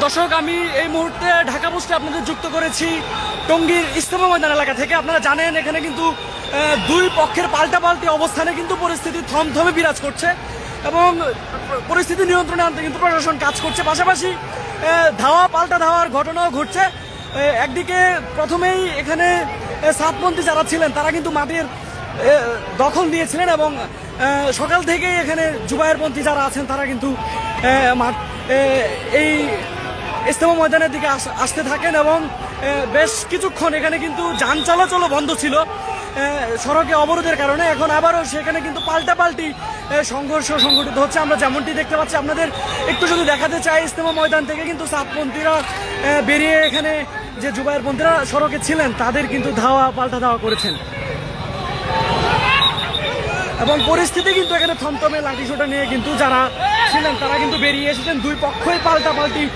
দর্শক, আমি এই মুহূর্তে ঢাকা পোস্টে আপনাদের যুক্ত করেছি টঙ্গীর ইস্তেমা ময়দান এলাকা থেকে। আপনারা জানেন, এখানে কিন্তু দুই পক্ষের পাল্টাপাল্টি অবস্থানে কিন্তু পরিস্থিতি থমথমে বিরাজ করছে এবং পরিস্থিতি নিয়ন্ত্রণে আনতে কিন্তু প্রশাসন কাজ করছে। পাশাপাশি ধাওয়া, পাল্টা ধাওয়ার ঘটনাও ঘটছে। একদিকে প্রথমেই এখানে সাতপন্থী যারা ছিলেন, তারা কিন্তু মাটির দখল নিয়েছিলেন এবং সকাল থেকেই এখানে জুবায়েরপন্থী যারা আছেন, তারা কিন্তু এই ইস্তেমা ময়দানের দিকে আস- আসতে থাকেন এবং বেশ কিছুক্ষণ এখানে কিন্তু যান চলাচলও বন্ধ ছিল। সড়কে অবরোধের কারণে এখন আবারও সেখানে কিন্তু পাল্টাপাল্টি এ, সংঘর্ষ সংঘটিত হচ্ছে। আমরা যেমনটি দেখতে পাচ্ছি আপনাদের একটু শুধু দেখাতে চাই ইস্তেমা ময়দান থেকে কিন্তু সাতপন্থীরা বেরিয়ে এখানে যে জুবায়েরপন্থীরা সড়কে ছিলেন তাদের কিন্তু ধাওয়া পাল্টা ধাওয়া করেছেন। এবং পরিস্থিতি কিন্তু এখানে থমথমে লাঠিসোটা নিয়ে কিন্তু যারা ছিলেন তারা কিন্তু বেরিয়ে এসেছেন। দুই পক্ষই পাল্টাপাল্টি এ,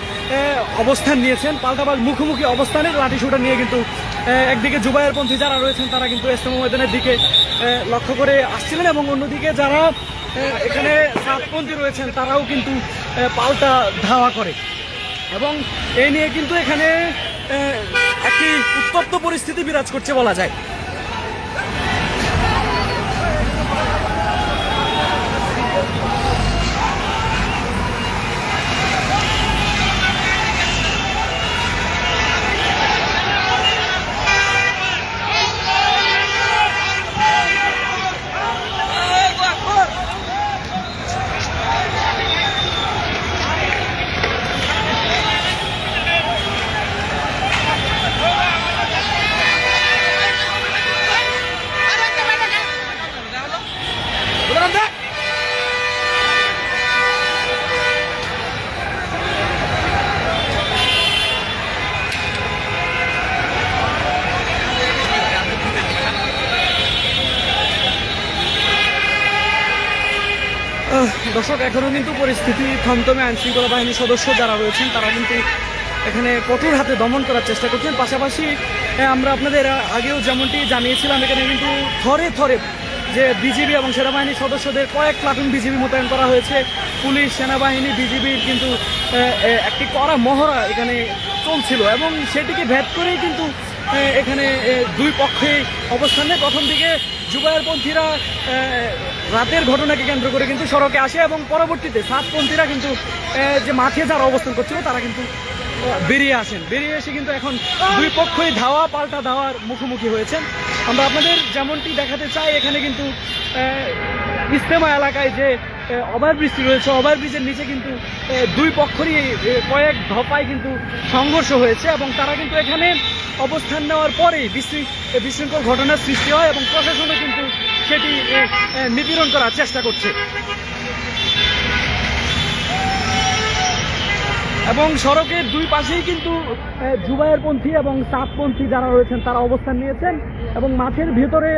অবস্থান নিয়েছেন। পাল্টাপাল্টি মুখোমুখি অবস্থানে লাঠিসোটা নিয়ে কিন্তু একদিকে জুবায়েরপন্থী যারা রয়েছেন, তারা কিন্তু ইসলাম ময়দানের দিকে লক্ষ্য করে আসছিলেন এবং অন্যদিকে যারা এখানে সাতপন্থী রয়েছেন, তারাও কিন্তু পাল্টা ধাওয়া করে। এবং এই নিয়ে কিন্তু এখানে একটি উত্তপ্ত পরিস্থিতি বিরাজ করছে বলা যায়। আহ, দর্শক এখনও কিন্তু পরিস্থিতি থমথমে আইন শৃঙ্খলা বাহিনীর সদস্য যারা রয়েছেন তারা কিন্তু এখানে কঠোর হাতে দমন করার চেষ্টা করছেন। পাশাপাশি আমরা আপনাদের আগেও যেমনটি জানিয়েছিলাম এখানে কিন্তু থরে থরে যে বিজিবি এবং সেনাবাহিনীর সদস্যদের কয়েক প্লাটুন বিজিবি মোতায়েন করা হয়েছে। পুলিশ, সেনাবাহিনী, বিজিবির কিন্তু একটি কড়া মহড়া এখানে চলছিল এবং সেটিকে ভেদ করেই কিন্তু এখানে দুই পক্ষে অবস্থান প্রথম দিকে জুবায়েরপন্থীরা রাতের ঘটনাকে কেন্দ্র করে কিন্তু সড়কে আসে এবং পরবর্তীতে সাতপন্থীরা কিন্তু যে মাঠে যারা অবস্থান করছিল তারা কিন্তু বেরিয়ে আসেন। বেরিয়ে এসে কিন্তু এখন দুই পক্ষই ধাওয়া, পাল্টা ধাওয়ার মুখোমুখি হয়েছেন। আমরা আপনাদের যেমনটি দেখাতে চাই, এখানে কিন্তু ইস্তেমা এলাকায় যে ওভারব্রিজটি রয়েছে, ওভারব্রিজের নিচে কিন্তু দুই পক্ষরই কয়েক ধপায় কিন্তু সংঘর্ষ হয়েছে এবং তারা কিন্তু এখানে অবস্থান নেওয়ার পরেই বিশৃ- বিশৃঙ্খল ঘটনার সৃষ্টি হয় এবং প্রশাসনও কিন্তু সেটি নিপীড়ন করার চেষ্টা করছে। এবং সড়কের দুই পাশেই কিন্তু জুবায়েরপন্থী এবং সাতপন্থী যারা রয়েছেন তারা অবস্থান নিয়েছেন এবং মাঠের ভিতরে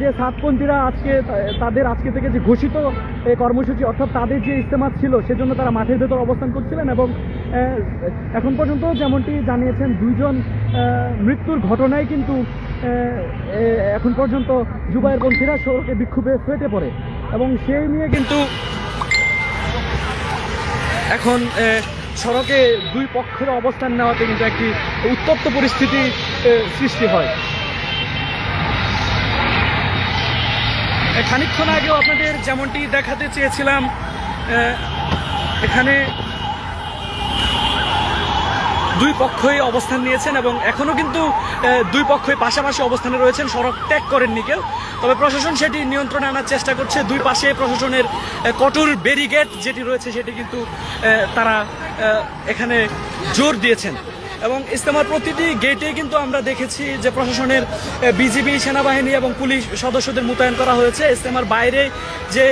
যে সাতপন্থীরা আজকে তাদের আজকে থেকে যে ঘোষিত কর্মসূচি অর্থাৎ তাদের যে ইস্তেমা ছিল সেজন্য তারা মাঠের ভেতর অবস্থান করছিলেন এবং এখন পর্যন্ত যেমনটি জানিয়েছেন দুইজন মৃত্যুর ঘটনায় কিন্তু এখন পর্যন্ত জুবায়েরপন্থীরা সড়কে বিক্ষোভে ফেটে পড়ে এবং সেই নিয়ে কিন্তু এখন সড়কে দুই পক্ষের অবস্থান নেওয়াতে কিন্তু একটি উত্তপ্ত পরিস্থিতি সৃষ্টি হয়। খানিক্ষণ আগেও আপনাদের যেমনটি দেখাতে চেয়েছিলাম এখানে দুই পক্ষই অবস্থান নিয়েছেন এবং এখনও কিন্তু দুই পক্ষই পাশাপাশি অবস্থানে রয়েছেন। সড়ক ত্যাগ করেননি কেউ তবে প্রশাসন সেটি নিয়ন্ত্রণে আনার চেষ্টা করছে। দুই পাশে প্রশাসনের কঠোর ব্যারিগেড যেটি রয়েছে সেটি কিন্তু তারা এখানে জোর দিয়েছেন। এবং ইস্তেমার প্রতিটি গেটে কিন্তু আমরা দেখেছি যে প্রশাসনের বিজিবি, সেনাবাহিনী এবং পুলিশ সদস্যদের মোতায়েন করা হয়েছে। ইস্তেমার বাইরে যে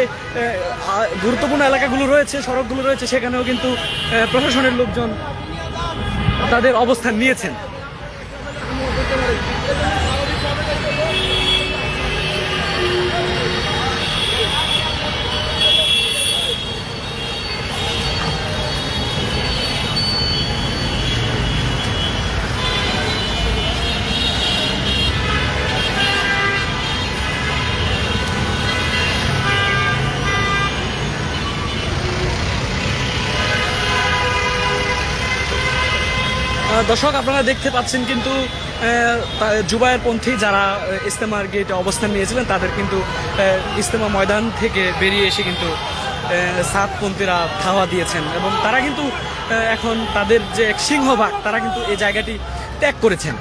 গুরুত্বপূর্ণ এলাকাগুলো রয়েছে, সড়কগুলো রয়েছে, সেখানেও কিন্তু প্রশাসনের লোকজন তাদের অবস্থান নিয়েছেন। দর্শক, আপনারা দেখতে পাচ্ছেন কিন্তু জুবায়ের পন্থী যারা ইস্তেমার গেটে অবস্থান নিয়েছিলেন, তাদের কিন্তু ইস্তেমা ময়দান থেকে বেরিয়ে এসে কিন্তু সাতপন্থীরা ধাওয়া দিয়েছেন। এবং তারা কিন্তু এখন তাদের যে এক সিংহভাগ, তারা কিন্তু এই জায়গাটি ত্যাগ করেছেন।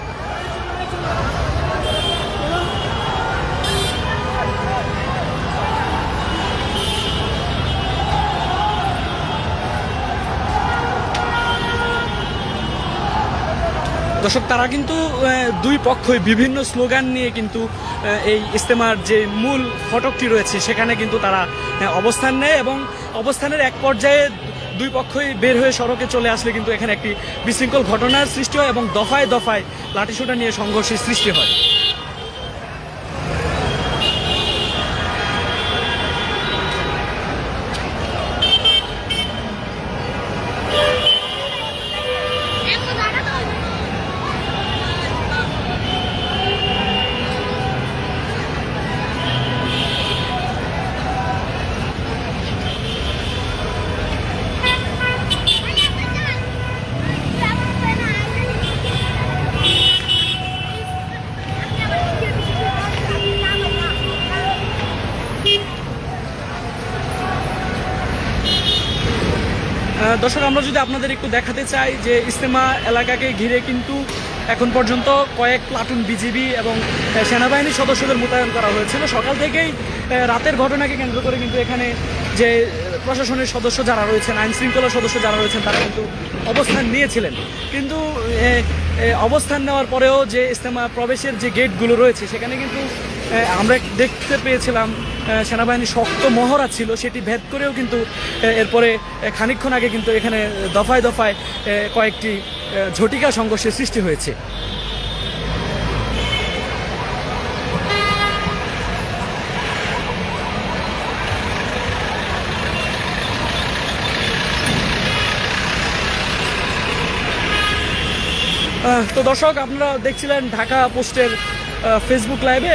দর্শক, তারা কিন্তু দুই পক্ষই বিভিন্ন স্লোগান নিয়ে কিন্তু এই ইস্তেমার যে মূল ফটকটি রয়েছে, সেখানে কিন্তু তারা অবস্থান নেয় এবং অবস্থানের এক পর্যায়ে দুই পক্ষই বের হয়ে সড়কে চলে আসলে কিন্তু এখানে একটি বিশৃঙ্খল ঘটনার সৃষ্টি হয় এবং দফায় দফায় লাঠিসোটা নিয়ে সংঘর্ষের সৃষ্টি হয়। দর্শক, আমরা যদি আপনাদের একটু দেখাতে চাই যে ইস্তেমা এলাকাকে ঘিরে কিন্তু এখন পর্যন্ত কয়েক প্লাটুন বিজিবি এবং সেনাবাহিনীর সদস্যদের মোতায়েন করা হয়েছিল। সকাল থেকেই রাতের ঘটনাকে কেন্দ্র করে কিন্তু এখানে যে প্রশাসনের সদস্য যারা রয়েছেন আইন শৃঙ্খলা সদস্য যারা রয়েছেন, তারা কিন্তু অবস্থান নিয়েছিলেন। কিন্তু অবস্থান নেওয়ার পরেও যে ইস্তেমা প্রবেশের যে গেটগুলো রয়েছে, সেখানে কিন্তু আমরা দেখতে পেয়েছিলাম সেনাবাহিনীর শক্ত মহড়া ছিল সেটি ভেদ করেও কিন্তু এরপরে আহ, খানিকক্ষণ আগে কিন্তু এখানে দফায় দফায় কয়েকটি ঝটিকা সংঘর্ষের সৃষ্টি হয়েছে। তো দর্শক আপনারা দেখছিলেন ঢাকা পোস্টের ফেসবুক লাইভে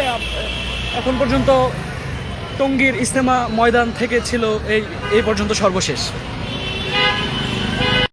এখন পর্যন্ত টঙ্গীর ইস্তেমা ময়দান থেকে ছিল এই এই পর্যন্ত সর্বশেষ।